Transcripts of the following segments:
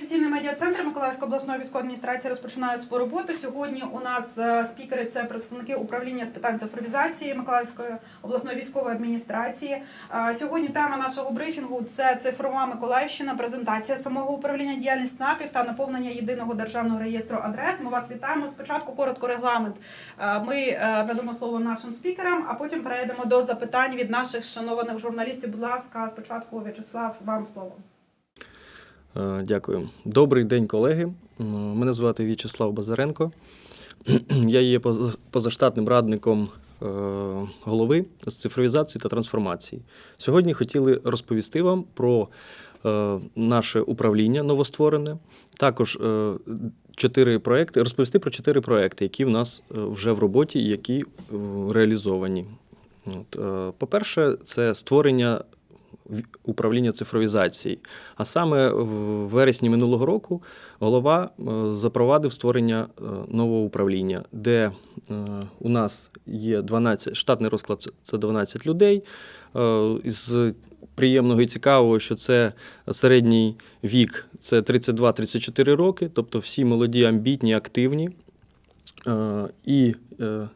офіційний медіа-центр Миколаївської обласної військової адміністрації розпочинає свою роботу. Сьогодні у нас е, спікери це представники управління з питань цифровізації Миколаївської обласної військової адміністрації. Е, Сьогодні тема нашого брифінгу це цифрова Миколаївщина, презентація самого управління діяльність НАПів та наповнення єдиного державного реєстру адрес. Ми вас вітаємо. Спочатку коротко регламент. Е, Ми надамо слово нашим спікерам, а потім перейдемо до запитань від наших шанованих журналістів. Будь ласка, спочатку В'ячеслав, вам слово. Е, Дякую. Добрий день, колеги. Мене звати В'ячеслав Базаренко. Я є поз- позаштатним радником е, голови з цифровізації та трансформації. Сьогодні хотіли розповісти вам про е, наше управління новостворене, також е, чотири проекти, розповісти про чотири проекти, які в нас е, вже в роботі які е, реалізовані. Е, По-перше, це створення управління цифровізації. А саме в вересні минулого року голова е, запровадив створення е, нового управління, де е, у нас є 12, штатний розклад це- це 12 людей. Із приємного і цікавого, що це середній вік це 32-34 роки, тобто всі молоді, амбітні, активні і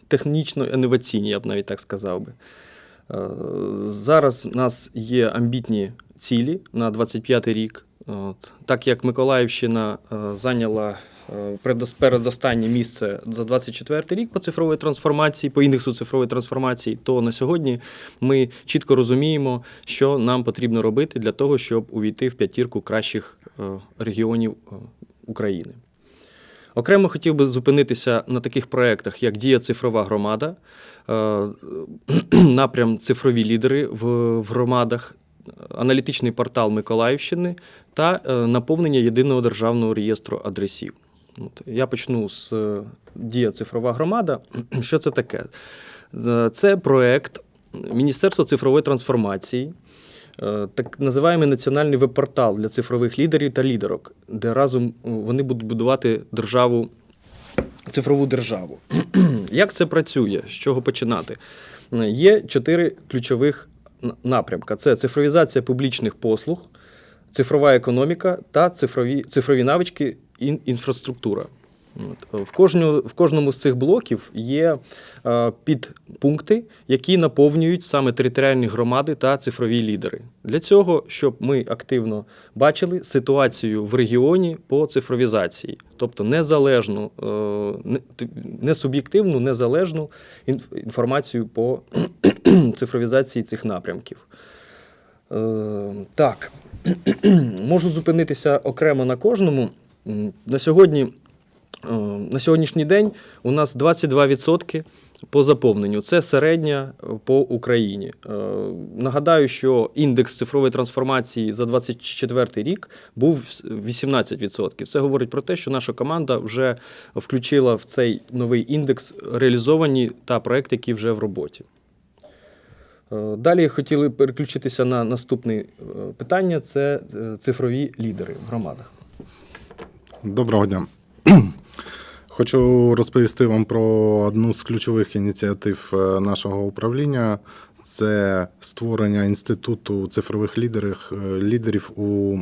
технічно інноваційні, я б навіть так сказав би. Е, Зараз у нас є амбітні цілі на 25 рік. От. Так як Миколаївщина е, зайняла е, передостаннє місце за 24 рік по цифровій трансформації, по індексу цифрової трансформації, то на сьогодні ми чітко розуміємо, що нам потрібно робити для того, щоб увійти в п'ятірку кращих регіонів України. Окремо хотів би зупинитися на таких проєктах, як Дія цифрова громада, е, напрям цифрові лідери в, громадах, аналітичний портал Миколаївщини та е, наповнення єдиного державного реєстру адресів. Я почну з е, Дія цифрова громада. Що це таке? Це проєкт Міністерства цифрової трансформації. Е, Так називаємо національний веб-портал для цифрових лідерів та лідерок, де разом е, вони будуть будувати державу, цифрову державу. Як це працює? З чого починати? Е, Є чотири ключових напрямка: це цифровізація публічних послуг, цифрова економіка та цифрові, цифрові навички і інфраструктура. В, кожному, в кожному з цих блоків є е, підпункти, які наповнюють саме територіальні громади та цифрові лідери. Для цього, щоб ми активно бачили ситуацію в регіоні по цифровізації, тобто незалежну, е, не, суб'єктивну, незалежну інф- інформацію по цифровізації цих напрямків. Е, так, можу зупинитися окремо на кожному. На сьогодні, на сьогоднішній день у нас 22% по заповненню. Це середня е, по Україні. Е, Нагадаю, що індекс цифрової трансформації за 2024 рік був 18%. Це говорить про те, що наша команда вже включила в цей новий індекс реалізовані та проекти, які вже в роботі. Е, Далі хотіли переключитися на наступне е, питання: це е, цифрові лідери в громадах. Доброго дня. Хочу розповісти вам про одну з ключових ініціатив е, нашого управління. Це створення інституту цифрових лідерів, е, лідерів у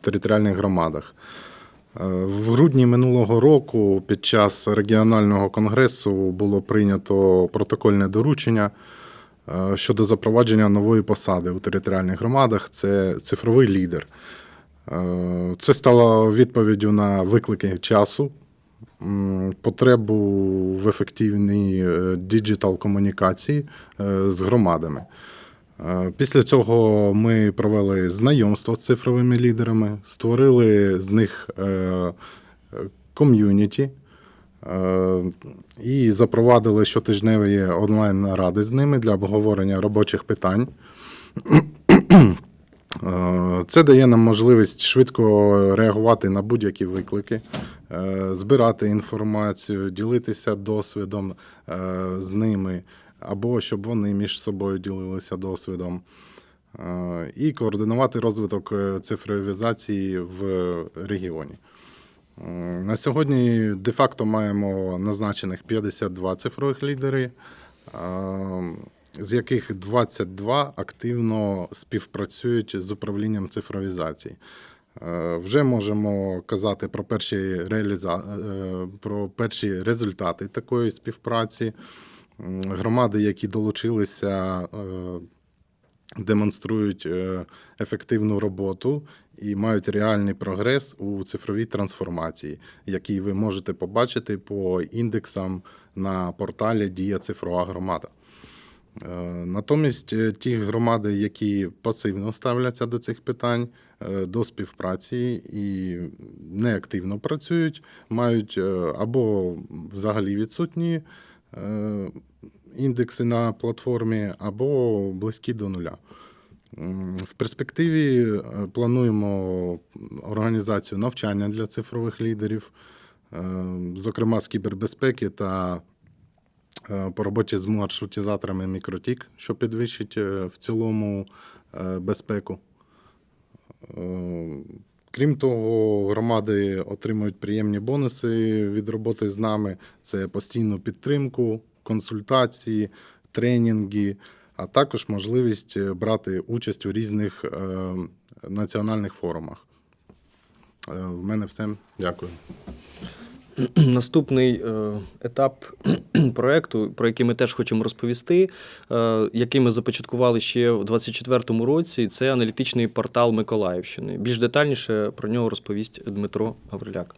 територіальних громадах. Е, В грудні минулого року під час регіонального конгресу було прийнято протокольне доручення щодо запровадження нової посади у територіальних громадах. Це цифровий лідер. Це стало відповіддю на виклики часу, потребу в ефективній е, діджитал комунікації е, з громадами. Е, Після цього ми провели знайомство з цифровими лідерами, створили з них ком'юніті і запровадили щотижневі онлайн-наради з ними для обговорення робочих питань. Е, Це дає нам можливість швидко реагувати на будь-які виклики, е, збирати інформацію, ділитися досвідом е, з ними, або щоб вони між собою ділилися досвідом, і координувати розвиток цифровізації в регіоні. На сьогодні де-факто маємо назначених 52 цифрових лідери. З яких 22 активно співпрацюють з управлінням цифровізації. Е, Вже можемо казати про перші, реаліза... е, про перші результати такої співпраці. Громади, які долучилися, е, демонструють ефективну роботу і мають реальний прогрес у цифровій трансформації, який ви можете побачити по індексам на порталі Дія цифрова громада. Е, Натомість е, ті громади, які пасивно ставляться до цих питань, е, до співпраці і неактивно працюють, мають або взагалі відсутні індекси на платформі, або близькі до нуля. В перспективі плануємо організацію навчання для цифрових лідерів, зокрема з кібербезпеки та по роботі з маршрутизаторами Мікротік, що підвищить е, в цілому е, безпеку. Е, Крім того, громади отримують приємні бонуси від роботи з нами: це постійну підтримку, консультації, тренінги, а також можливість брати участь у різних національних форумах. В мене все. Дякую. Наступний е, етап проекту, про який ми теж хочемо розповісти, е, який ми започаткували ще в 2024 році, це аналітичний портал Миколаївщини. Більш детальніше про нього розповість Дмитро Гавриляк.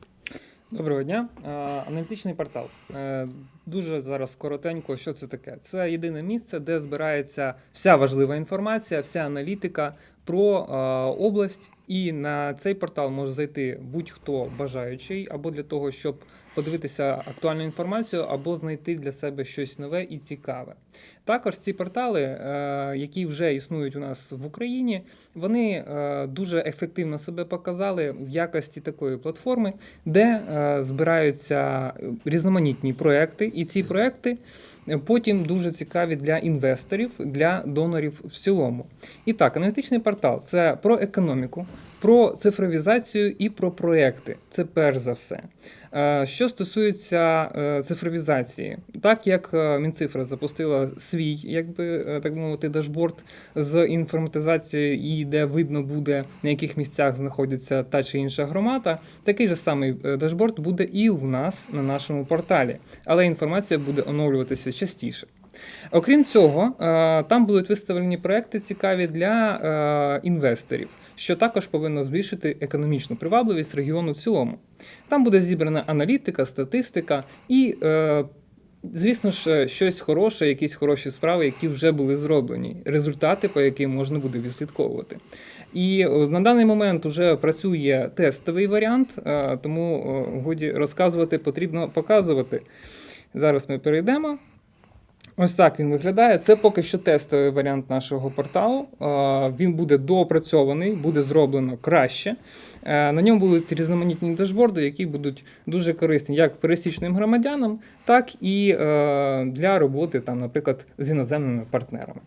Доброго дня. Е, Аналітичний портал. Дуже зараз коротенько, що це таке. Це єдине місце, де збирається вся важлива інформація, вся аналітика про область. І на цей портал може зайти будь-хто бажаючий, або для того, щоб подивитися актуальну інформацію, або знайти для себе щось нове і цікаве. Також ці портали, е, які вже існують у нас в Україні, вони е, дуже ефективно себе показали в якості такої платформи, де е, збираються різноманітні проекти, і ці проекти потім дуже цікаві для інвесторів, для донорів в цілому. І так, аналітичний портал це про економіку, про цифровізацію і про проекти. Це перш за все. Е, Що стосується е, цифровізації, так як е, Мінцифра запустила свій, якби так мовити, дашборд з інформатизацією, і де видно буде на яких місцях знаходиться та чи інша громада, такий же самий дашборд буде і у нас на нашому порталі, але інформація буде оновлюватися частіше. Окрім цього, там будуть виставлені проекти цікаві для інвесторів, що також повинно збільшити економічну привабливість регіону в цілому. Там буде зібрана аналітика, статистика і, е, звісно ж, щось хороше, якісь хороші справи, які вже були зроблені, результати, по яким можна буде відслідковувати. І на даний момент вже працює тестовий варіант, е, тому годі розказувати потрібно показувати. Зараз ми перейдемо. Ось так він виглядає. Це поки що тестовий варіант нашого порталу. Він буде доопрацьований, буде зроблено краще. Е, На ньому будуть різноманітні дашборди, які будуть дуже корисні як пересічним громадянам, так і е, для роботи, там, наприклад, з іноземними партнерами.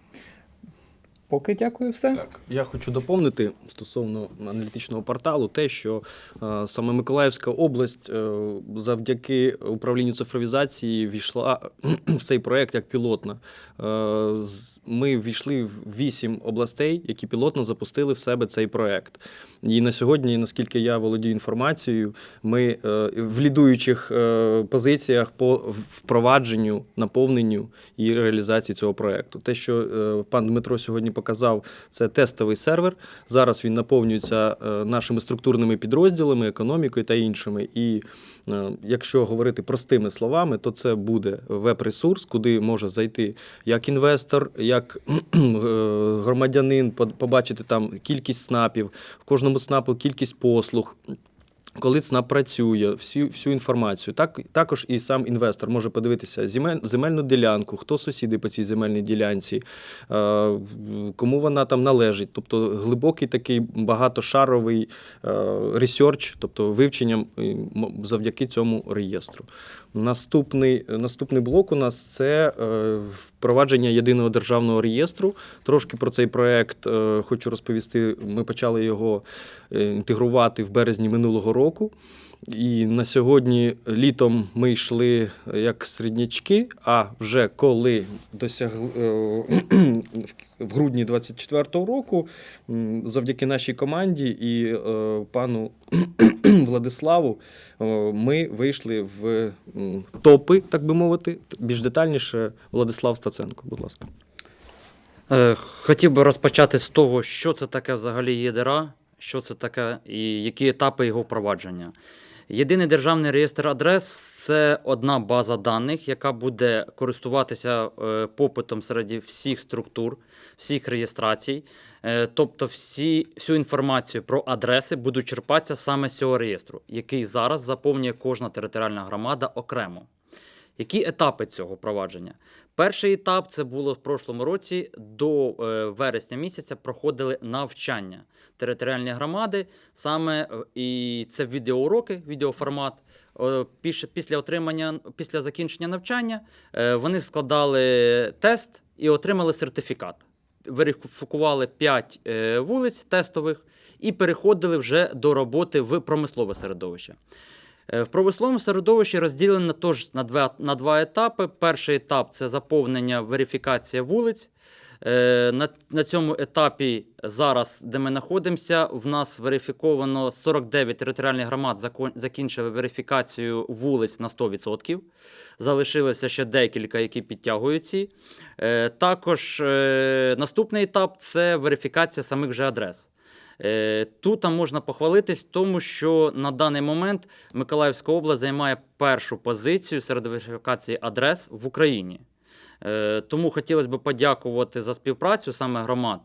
Поки дякую, все. Так, я хочу доповнити стосовно аналітичного порталу те, що е, саме Миколаївська область е, завдяки управлінню цифровізації війшла в цей проект як пілотна. Е, ми ввійшли в вісім областей, які пілотно запустили в себе цей проект. І на сьогодні, наскільки я володію інформацією, ми е, в лідуючих е, позиціях по впровадженню, наповненню і реалізації цього проекту. Те, що е, пан Дмитро сьогодні показав, це тестовий сервер. Зараз він наповнюється нашими структурними підрозділами, економікою та іншими. І якщо говорити простими словами, то це буде веб-ресурс, куди може зайти як інвестор, як громадянин, побачити там кількість снапів, в кожному снапу кількість послуг. Коли ЦНАП працює, всю, всю інформацію. Так, також і сам інвестор може подивитися земельну ділянку, хто сусіди по цій земельній ділянці, е, кому вона там належить. Тобто глибокий такий багатошаровий е, ресерч, тобто вивченням завдяки цьому реєстру. Наступний, наступний блок у нас це е, впровадження єдиного державного реєстру. Трошки про цей проект е, хочу розповісти. Ми почали його е, інтегрувати в березні минулого року. І на сьогодні літом ми йшли е, як середнячки, а вже коли досягли е, в грудні 24-го року, завдяки нашій команді і е, пану Владиславу, ми вийшли в топи, так би мовити. Більш детальніше Владислав Стаценко, будь ласка. Хотів би розпочати з того, що це таке взагалі ЄДРА, що це таке і які етапи його впровадження. Єдиний державний реєстр адрес це одна база даних, яка буде користуватися е, попитом серед всіх структур, всіх реєстрацій. Е, Тобто всі, всю інформацію про адреси будуть черпатися саме з цього реєстру, який зараз заповнює кожна територіальна громада окремо. Які етапи цього провадження? Перший етап це було в прошлому році. До е, вересня місяця проходили навчання територіальні громади, саме е, і це відеоуроки, відеоформат. Е, Після отримання, після закінчення навчання вони складали тест і отримали сертифікат. Верифікували 5 вулиць тестових і переходили вже до роботи в промислове середовище. Е, В промисловому середовищі розділено тож на два, на два етапи. Перший етап це заповнення верифікація вулиць. Е, На, на цьому етапі зараз, де ми знаходимося, в нас верифіковано 49 територіальних громад закінчили верифікацію вулиць на 100%. Залишилося ще декілька, які підтягують ці. Е, Також наступний етап це верифікація самих же адрес. Е, Тут можна похвалитись, тому що на даний момент Миколаївська область займає першу позицію серед верифікації адрес в Україні. Е, Тому хотілося б подякувати за співпрацю саме громад.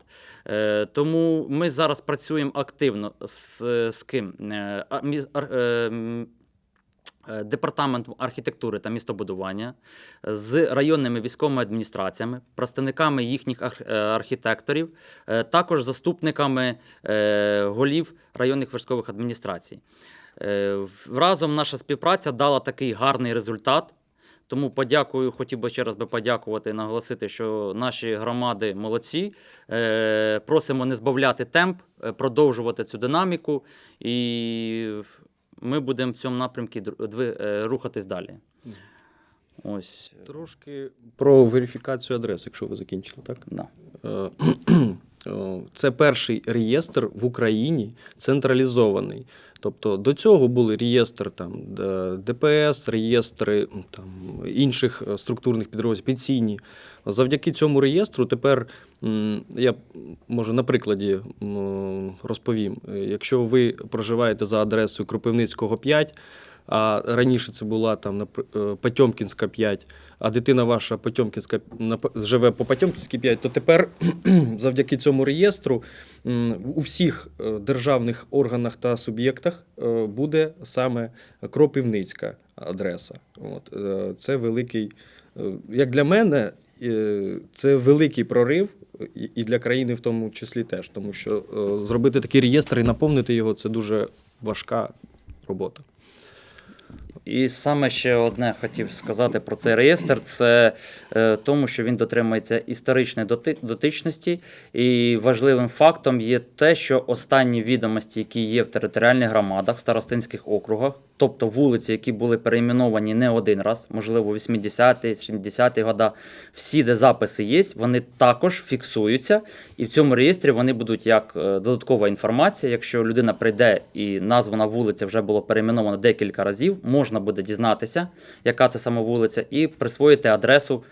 Е, Тому ми зараз працюємо активно з, з ким? Е, Департаментом архітектури та містобудування, з районними військовими адміністраціями, представниками їхніх е, архітекторів, е, також заступниками голів районних військових адміністрацій. Разом наша співпраця дала такий гарний результат. Тому подякую, хотів би ще раз би подякувати і наголосити, що наші громади молодці. Просимо не збавляти темп, продовжувати цю динаміку, і ми будемо в цьому напрямку е, рухатись далі. Ось. Трошки про верифікацію адрес, якщо ви закінчили, так? Да. Е, Це перший реєстр в Україні централізований. Тобто до цього були реєстр там, ДПС, реєстри там, інших е, структурних підрозділів, пенсійні. Завдяки цьому реєстру тепер я може на прикладі розповім. Е, Якщо ви проживаєте за адресою Кропивницького 5, а раніше це була там е, Потьомкінська 5, а дитина ваша Потьомкінська живе по Потьомкінській 5, то тепер завдяки цьому реєстру у всіх е, державних органах та суб'єктах е, буде саме Кропивницька адреса. От, це великий, як для мене, це великий прорив. і- для країни в тому числі теж, тому що зробити такий реєстр і наповнити його це дуже важка робота. І саме ще одне хотів сказати про цей реєстр: це е, тому, що він дотримується історичної доти- дотичності. І важливим фактом є те, що останні відомості, які є в територіальних громадах, в старостинських округах, тобто вулиці, які були перейменовані не один раз, можливо, 80-ті, 70-ті года, всі, де записи є, вони також фіксуються. І в цьому реєстрі вони будуть як е, додаткова інформація. Якщо людина прийде і названа вулиця вже було перейменовано декілька разів, можна буде дізнатися, яка це саме вулиця, і присвоїти адресу,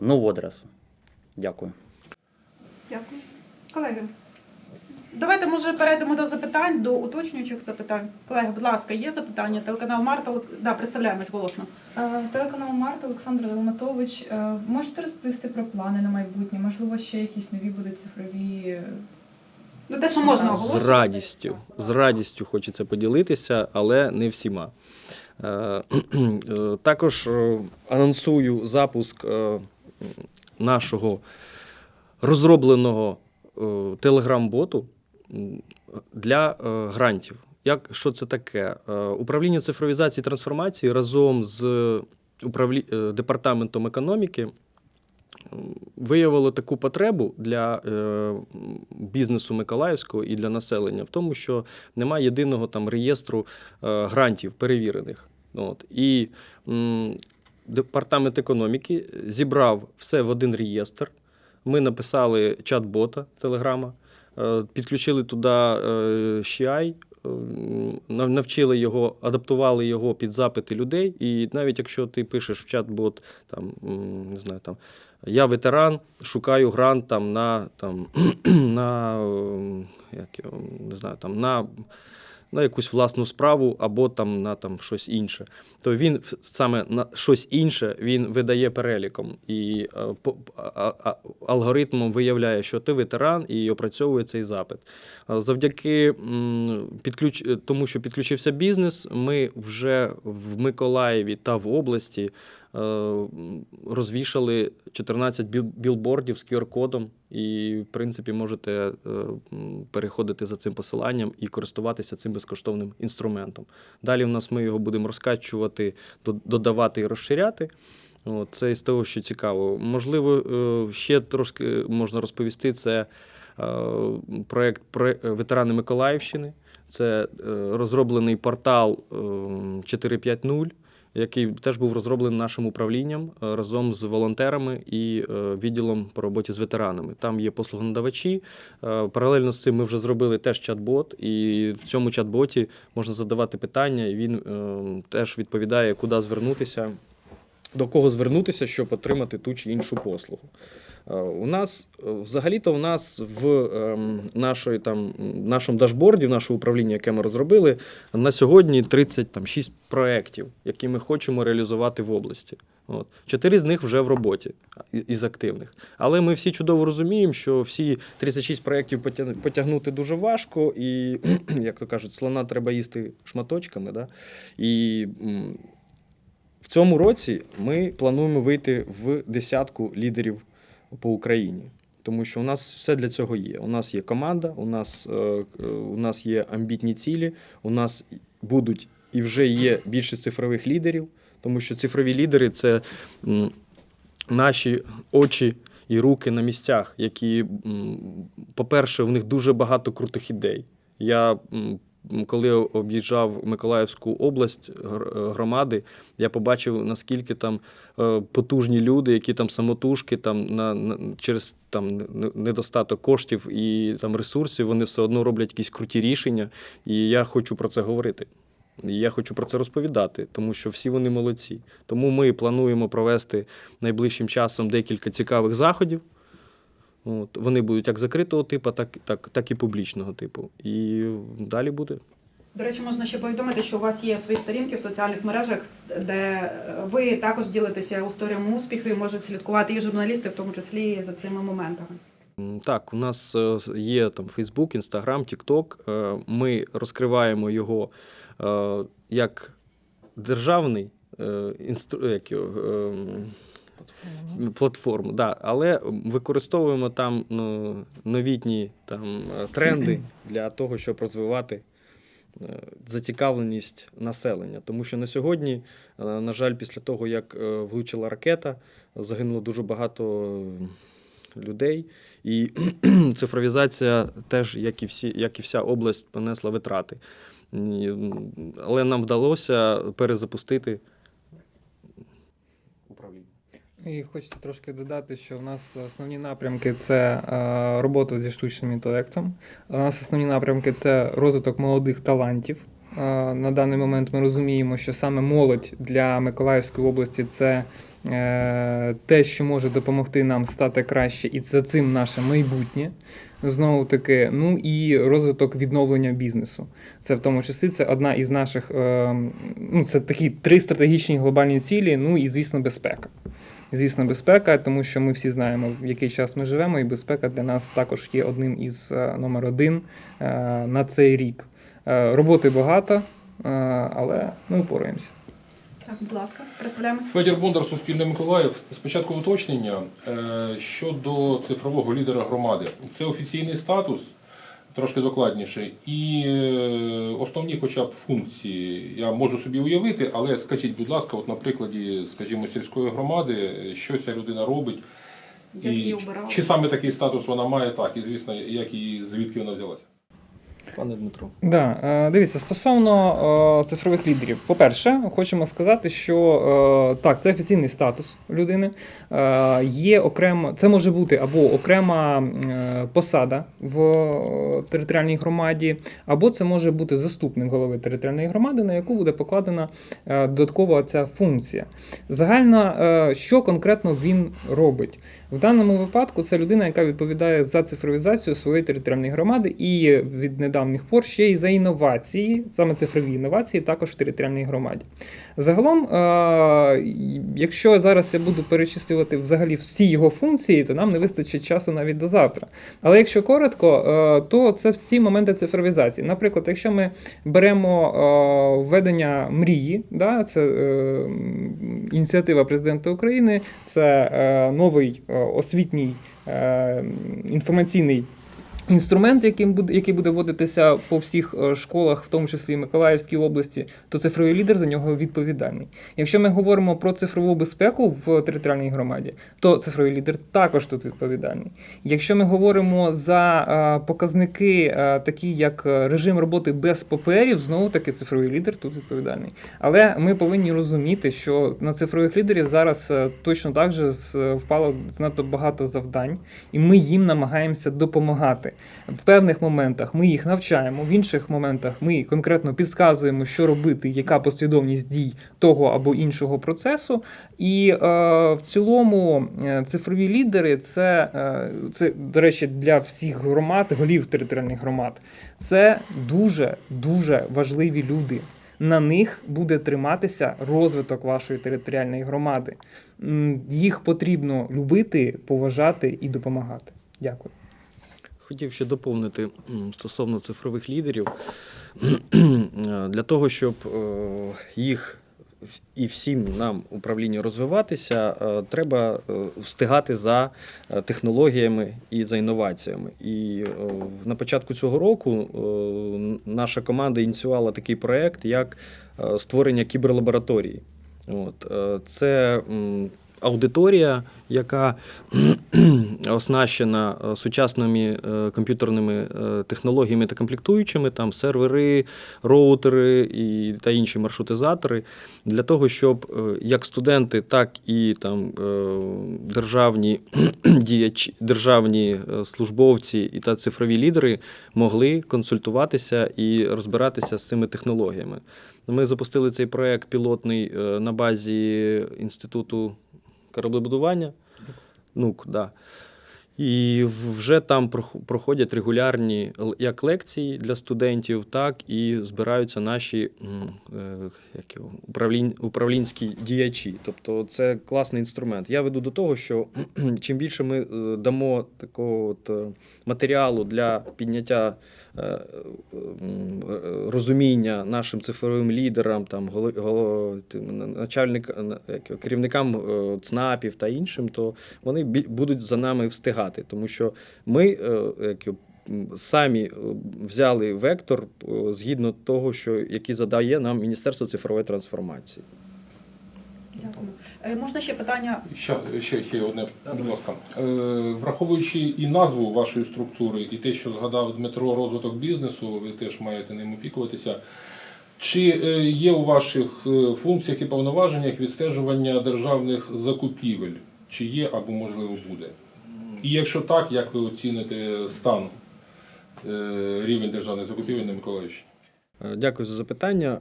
нову адресу. Дякую. Дякую. Колеги, давайте може перейдемо до запитань, до уточнюючих запитань. Колеги, будь ласка, є запитання? Телеканал Марта, да, представляємось голосно. Е, Телеканал Марта Олександр Долматович. Е, Можете розповісти про плани на майбутнє? Можливо, ще якісь нові будуть цифрові. Ну, те, що можна З З радістю. З радістю хочеться поділитися, але не всіма. Е, е, Також е, анонсую запуск нашого розробленого телеграм-боту для грантів. Як, що це таке? Управління цифровізації і трансформації разом з управлі... департаментом економіки виявило таку потребу для е, бізнесу Миколаївського і для населення в тому, що немає єдиного там реєстру е, грантів перевірених. От. І департамент економіки зібрав все в один реєстр. Ми написали чат-бота Телеграма, е, підключили туди CI, навчили його, адаптували його під запити людей. І навіть якщо ти пишеш в чат-бот, там, не знаю, там, я ветеран, шукаю грант там, на, там, на, е, як, його, не знаю, там, на, на якусь власну справу або там, на там, щось інше, то він саме на щось інше він видає переліком і е, по- алгоритмом виявляє, що ти ветеран, і опрацьовує цей запит. Завдяки підключ... е, тому, що підключився бізнес, ми вже в Миколаєві та в області розвішали 14 білбордів з QR-кодом, і, в принципі, можете е, переходити за цим посиланням і користуватися цим безкоштовним інструментом. Далі в нас ми його будемо розкачувати, додавати і розширяти. Це із того, що цікаво. Можливо, е, ще трошки можна розповісти. Це е, проект про- ветерани Миколаївщини. Це е, розроблений портал е, 450, який теж був розроблений нашим управлінням е, разом з волонтерами і е, відділом по роботі з ветеранами. Там є послугонадавачі. Е, Паралельно з цим ми вже зробили теж чат-бот, і в цьому чат-боті можна задавати питання, і він теж відповідає, куди звернутися, до кого звернутися, щоб отримати ту чи іншу послугу. Е, У нас е, взагалі-то у нас в ем, нашої, там, нашому дашборді, в нашому управлінні, яке ми розробили, на сьогодні 36 проєктів, які ми хочемо реалізувати в області. От. Чотири з них вже в роботі із активних. Але ми всі чудово розуміємо, що всі 36 проєктів потя- потягнути дуже важко, і, як то кажуть, слона треба їсти шматочками. Да? І в цьому році ми плануємо вийти в десятку лідерів по Україні. Тому що у нас все для цього є. У нас є команда, у нас, е, е, у нас є амбітні цілі, у нас будуть і вже є більше цифрових лідерів, тому що цифрові лідери це наші очі і руки на місцях, які, по-перше, в них дуже багато крутих ідей. Я коли об'їжджав Миколаївську область громади, я побачив, наскільки там е, потужні люди, які там самотужки, там на, на через там недостаток коштів і там ресурсів, вони все одно роблять якісь круті рішення. І я хочу про це говорити. І я хочу про це розповідати, тому що всі вони молодці. Тому ми плануємо провести найближчим часом декілька цікавих заходів. От, вони будуть як закритого типу, так, так, так і публічного типу. І далі буде. До речі, можна ще повідомити, що у вас є свої сторінки в соціальних мережах, де ви також ділитеся історіями успіху і можуть слідкувати і журналісти, в тому числі за цими моментами. Так, у нас е, є там Instagram, TikTok. Е, Ми розкриваємо його е, як державний е, інстру... е, платформу, да, але використовуємо там ну, новітні там, е, тренди для того, щоб розвивати е, зацікавленість населення. Тому що на сьогодні, е, на жаль, після того, як влучила ракета, загинуло дуже багато людей. І цифровізація теж, як і, всі, як і вся область, понесла витрати. Але нам вдалося перезапустити. І хочеться трошки додати, що в нас основні напрямки це е, робота зі штучним інтелектом. У нас основні напрямки це розвиток молодих талантів. Е, На даний момент ми розуміємо, що саме молодь для Миколаївської області це е, те, що може допомогти нам стати краще, і за цим наше майбутнє. Знову таки, ну і розвиток відновлення бізнесу. Це в тому числі це одна із наших, ну це такі три стратегічні глобальні цілі. Ну і звісно, безпека. Звісно, безпека, тому що ми всі знаємо, в який час ми живемо, і безпека для нас також є одним із е, номер один е, на цей рік. Е, Роботи багато, але ми впораємося. Так, будь ласка, представляємось. Федір Бондар, Суспільне Миколаїв. Спочатку уточнення щодо цифрового лідера громади. Це офіційний статус, трошки докладніше, і е, основні хоча б функції я можу собі уявити, але скажіть, будь ласка, от на прикладі, скажімо, сільської громади, що ця людина робить, Як І її обирали? Чи саме такий статус вона має, так, і звісно, як і звідки вона взялася. Пане Дмитро. Да, е, дивіться, стосовно е, цифрових лідерів. По-перше, хочемо сказати, що е, так, це офіційний статус людини. Є окремо, це може бути або окрема посада в територіальній громаді, або це може бути заступник голови територіальної громади, на яку буде покладена додаткова ця функція. Загальна, е, що конкретно він робить? В даному випадку це людина, яка відповідає за цифровізацію своєї територіальної громади і від недавніх пор ще й за інновації, саме цифрові інновації, також в територіальній громаді. Загалом, е, якщо зараз я буду перечислювати взагалі всі його функції, то нам не вистачить часу навіть до завтра. Але якщо коротко, е, то це всі моменти цифровізації. Наприклад, якщо ми беремо е, введення мрії, да, це ініціатива президента України, це новий освітній інформаційний. Інструмент, яким буде, який буде вводитися по всіх е, школах, в тому числі Миколаївській області, то цифровий лідер за нього відповідальний. Якщо ми говоримо про цифрову безпеку в територіальній громаді, то цифровий лідер також тут відповідальний. Якщо ми говоримо за е, показники, е, такі як режим роботи без паперів, знову таки цифровий лідер тут відповідальний. Але ми повинні розуміти, що на цифрових лідерів зараз точно так же впало занадто багато завдань, і ми їм намагаємося допомагати. В певних моментах ми їх навчаємо, в інших моментах ми конкретно підказуємо, що робити, яка послідовність дій того або іншого процесу. І е, в цілому е, цифрові лідери це, е, це, до речі, для всіх громад, голів територіальних громад. Це дуже дуже важливі люди. На них буде триматися розвиток вашої територіальної громади. Їх потрібно любити, поважати і допомагати. Дякую. Хотів ще доповнити стосовно цифрових лідерів. Для того, щоб е, їх і всім нам управлінню розвиватися, е, треба е, встигати за е, технологіями і за інноваціями. І е, на початку цього року е, наша команда ініціювала такий проект, як е, створення кіберлабораторії. От, е, це аудиторія, яка оснащена е, сучасними е, комп'ютерними е, технологіями та комплектуючими, там сервери, роутери і, та інші маршрутизатори, для того, щоб як студенти, так і там, державні діячі, державні службовці і та цифрові лідери могли консультуватися і розбиратися з цими технологіями. Ми запустили цей проект пілотний на базі інституту кораблебудування. НУК, да. І вже там проходять регулярні як лекції для студентів, так і збираються наші е, як його, управлінь, управлінські діячі. Тобто це класний інструмент. Я веду до того, що чим більше ми е, дамо такого от е, матеріалу для підняття розуміння нашим цифровим лідерам, там, начальник, е, керівникам е, ЦНАПів та іншим, то вони будуть за нами встигати, тому що ми е, як самі е, взяли вектор е, згідно того, що який задає нам Міністерство цифрової трансформації. Дякую. Е, Можна ще питання? Ще, ще, ще одне, будь ласка. Е, враховуючи і назву вашої структури, і те, що згадав Дмитро розвиток бізнесу, ви теж маєте ним опікуватися. Чи е, є у ваших функціях і повноваженнях відстежування державних закупівель? Чи є або можливо буде? І якщо так, як ви оціните стан рівень державних закупівель на Миколаївщині? Дякую за запитання.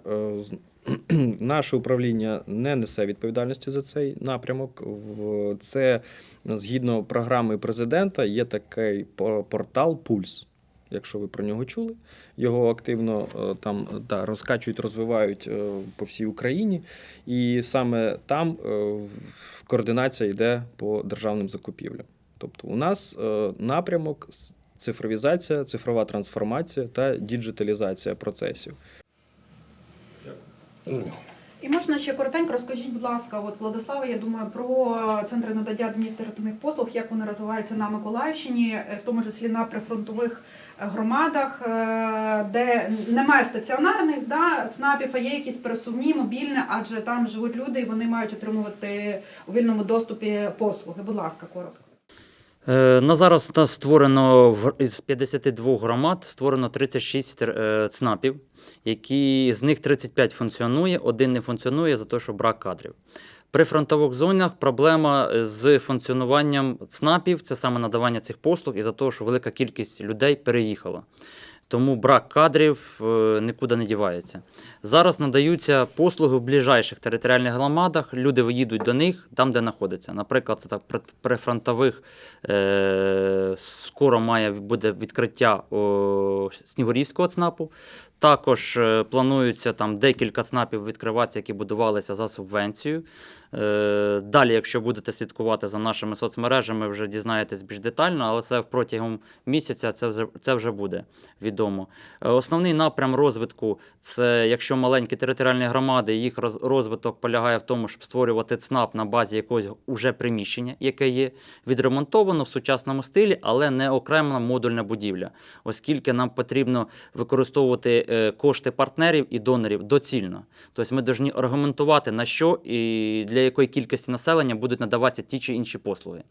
Наше управління не несе відповідальності за цей напрямок. Це згідно програми президента є такий по- портал Пульс. Якщо ви про нього чули, його активно е, там да, розкачують, розвивають е, по всій Україні. І саме там е, координація йде по державним закупівлям. Тобто, у нас напрямок цифровізація, цифрова трансформація та діджиталізація процесів. І можна ще коротенько розкажіть, будь ласка, от Владислава, я думаю, про центри надання адміністративних послуг, як вони розвиваються на Миколаївщині, в тому числі на прифронтових е, громадах, е, де немає стаціонарних да, ЦНАПів, а є якісь пересувні, мобільні, адже там живуть люди і вони мають отримувати у вільному доступі послуги. Будь ласка, коротко. Е, На зараз у нас створено з 52 громад створено 36 е, ЦНАПів, які з них 35 функціонує, один не функціонує за те, що брак кадрів. При фронтових зонах проблема з функціонуванням ЦНАПів це саме надавання цих послуг, і за того, що велика кількість людей переїхала. Тому брак кадрів е, нікуди не дівається. Зараз надаються послуги в ближайших територіальних громадах. Люди виїдуть до них там, де знаходяться. Наприклад, це так прифронтових при е, скоро має буде відкриття Снігурівського ЦНАПу. Також е, планується там декілька ЦНАПів відкриватися, які будувалися за субвенцію. Е, далі, якщо будете слідкувати за нашими соцмережами, вже дізнаєтесь більш детально, але це протягом місяця це вже, це вже буде відомо. Е, Основний напрям розвитку це якщо маленькі територіальні громади, їх розвиток полягає в тому, щоб створювати ЦНАП на базі якогось уже приміщення, яке є відремонтовано в сучасному стилі, але не окрема модульна будівля, оскільки нам потрібно використовувати кошти партнерів і донорів доцільно. Тобто ми повинні аргументувати на що і для якої кількості населення будуть надаватися ті чи інші послуги.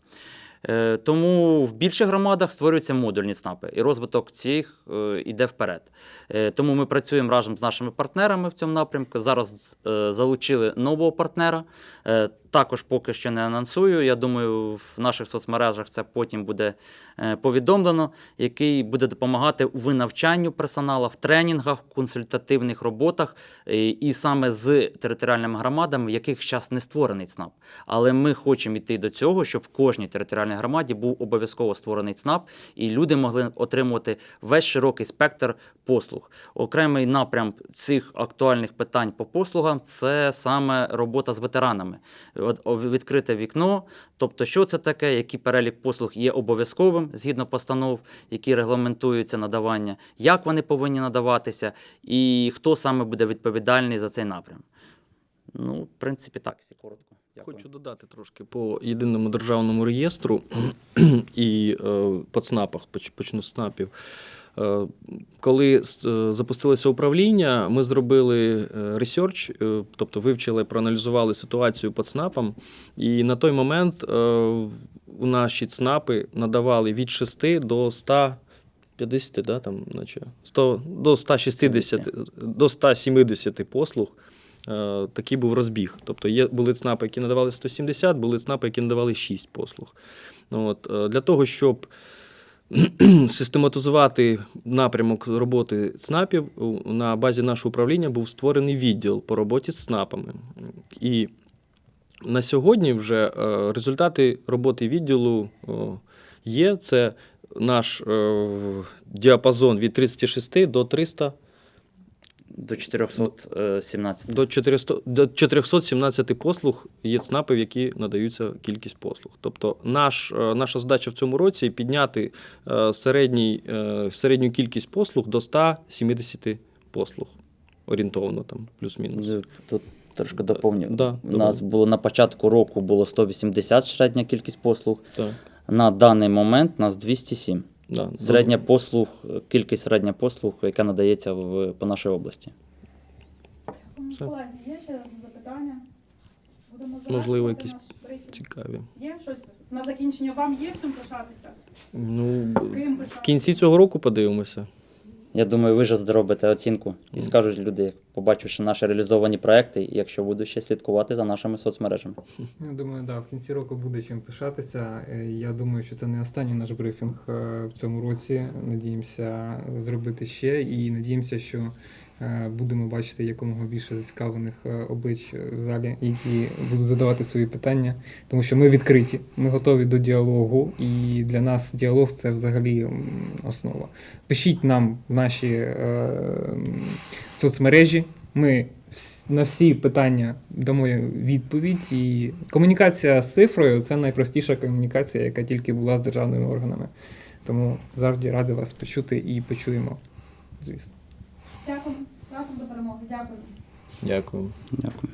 Е, Тому в більших громадах створюються модульні ЦНАПи, і розвиток цих е, іде вперед. Е, Тому ми працюємо разом з нашими партнерами в цьому напрямку. Зараз залучили нового партнера. Також поки що не анонсую. Я думаю, в наших соцмережах це потім буде повідомлено, який буде допомагати в навчанню персоналу, в тренінгах, в консультативних роботах, і саме з територіальними громадами, в яких зараз не створений ЦНАП. Але ми хочемо йти до цього, щоб в кожній територіальній громаді був обов'язково створений ЦНАП, і люди могли отримувати весь широкий спектр послуг. Окремий напрям цих актуальних питань по послугам це саме робота з ветеранами. Відкрите вікно. Тобто, що це таке, який перелік послуг є обов'язковим згідно постанов, які регламентуються надавання, як вони повинні надаватися, і хто саме буде відповідальний за цей напрям. Ну, в принципі, так, якщо коротко. Дякую. Хочу додати трошки по єдиному державному реєстру і е, по ЦНАПах, почну з ЦНАПів. Е, Коли е, запустилося управління, ми зробили ресерч, тобто вивчили, проаналізували ситуацію по ЦНАПам. І на той момент у наші ЦНАПи надавали від 6 до 150, да, там, наче, 100, до 160, до 170 послуг. Е, Такий був розбіг. Тобто є, були ЦНАПи, які надавали 170, були ЦНАПи, які надавали 6 послуг. От, е, для того, щоб систематизувати напрямок роботи ЦНАПів, на базі нашого управління був створений відділ по роботі з ЦНАПами. І на сьогодні вже е, результати роботи відділу є. Це наш діапазон від 36 до 300 До 417. до 400, до 417 послуг є ЦНАПів, які надаються кількість послуг. Тобто наш, е, наша задача в цьому році підняти е, середній, е, середню кількість послуг до 170 послуг. Орієнтовно там, плюс-мінус. Тут трошки доповню. Да, У нас було на початку року було 180 середня кількість послуг. Так, На даний момент нас 207. Да. Середня послуг, кількість середня послуг, яка надається в, по нашій області. Все. Колеги, є ще запитання? Будемо Можливо, якісь наш брифінг? Цікаві. Є щось на закінчення вам є чим пишатися? Ну, Ким в пишатися? кінці цього року подивимося. Я думаю, ви ж зробите оцінку і скажуть люди, побачивши наші реалізовані проекти, і якщо будуть ще слідкувати за нашими соцмережами. Я думаю, да, в кінці року буде чим пишатися. Е, Я думаю, що це не останній наш брифінг е, в цьому році. Надіємося зробити ще і надіємося, що будемо бачити якомога більше зацікавлених е, облич в залі, які будуть задавати свої питання. Тому що ми відкриті, ми готові до діалогу, і для нас діалог це взагалі основа. Пишіть нам в наші е, соцмережі. Ми на всі питання дамо відповідь. І комунікація з цифрою це найпростіша комунікація, яка тільки була з державними органами. Тому завжди радий вас почути і почуємо. Звісно. Дякую. Разом до перемоги. Дякую. Дякую. Дякую.